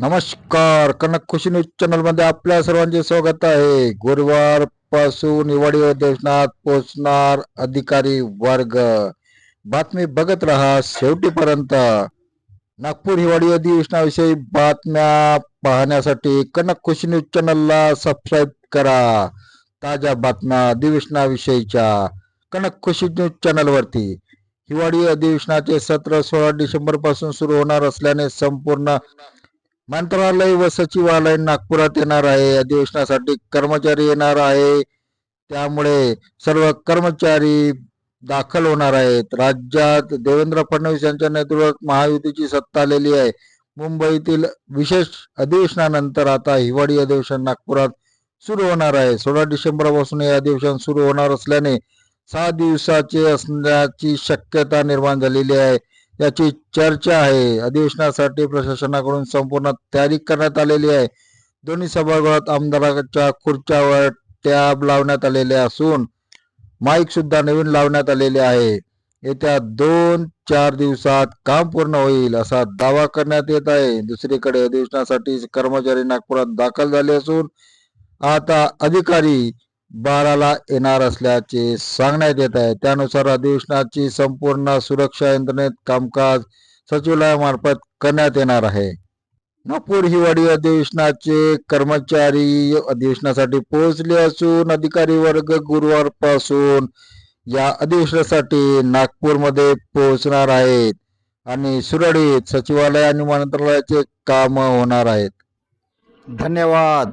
नमस्कार. कनक खुशी न्यूज चॅनलमध्ये आपल्या सर्वांचे स्वागत आहे. गुरुवारपासून हिवाळी अधिवेशनात पोहोचणार अधिकारी वर्ग. बातमी बघत राहा शेवटीपर्यंत. नागपूर हिवाळी अधिवेशनाविषयी बातम्या पाहण्यासाठी कनक खुशी न्यूज चॅनलला सबस्क्राईब करा. ताज्या बातम्या अधिवेशनाविषयीच्या. कनक खुशी न्यूज चॅनलवरती. हिवाळी अधिवेशनाचे सत्र सोळा डिसेंबरपासून सुरू होणार असल्याने संपूर्ण मंत्रालय व सचिवालय नागपुरात येणार आहे. अधिवेशनासाठी कर्मचारी येणार आहे. त्यामुळे सर्व कर्मचारी दाखल होणार आहेत. राज्यात देवेंद्र फडणवीस यांच्या नेतृत्वात महायुतीची सत्ता आलेली आहे. मुंबईतील विशेष अधिवेशनानंतर आता हिवाळी अधिवेशन नागपुरात सुरू होणार आहे. सोळा डिसेंबरपासून हे अधिवेशन सुरू होणार असल्याने सहा दिवसाचे असण्याची शक्यता निर्माण झालेली आहे. याची चर्चा आहे. अधिवेशनासाठी प्रशासनाकडून संपूर्ण तयारी करण्यात आलेली आहे. दोन्ही सभागृहात आमदाराच्या खुर्च्यावर टॅब लावण्यात आलेले असून माईक सुद्धा नवीन लावण्यात आलेले आहे. येत्या दोन चार दिवसात काम पूर्ण होईल असा दावा करण्यात येत आहे. दुसरीकडे अधिवेशनासाठी कर्मचारी नागपुरात दाखल झाले असून आता अधिकारी बाराला येणार असल्याचे सांगण्यात येत आहे. त्यानुसार अधिवेशनाची संपूर्ण सुरक्षा यंत्रणेत कामकाज सचिवालयामार्फत करण्यात येणार आहे. नागपूर हिवाळी अधिवेशनाचे कर्मचारी अधिवेशनासाठी पोहोचले असून अधिकारी वर्ग गुरुवारपासून या अधिवेशनासाठी नागपूरमध्ये पोहोचणार आहेत आणि सुरळीत सचिवालय आणि मंत्रालयाचे काम होणार आहेत. धन्यवाद.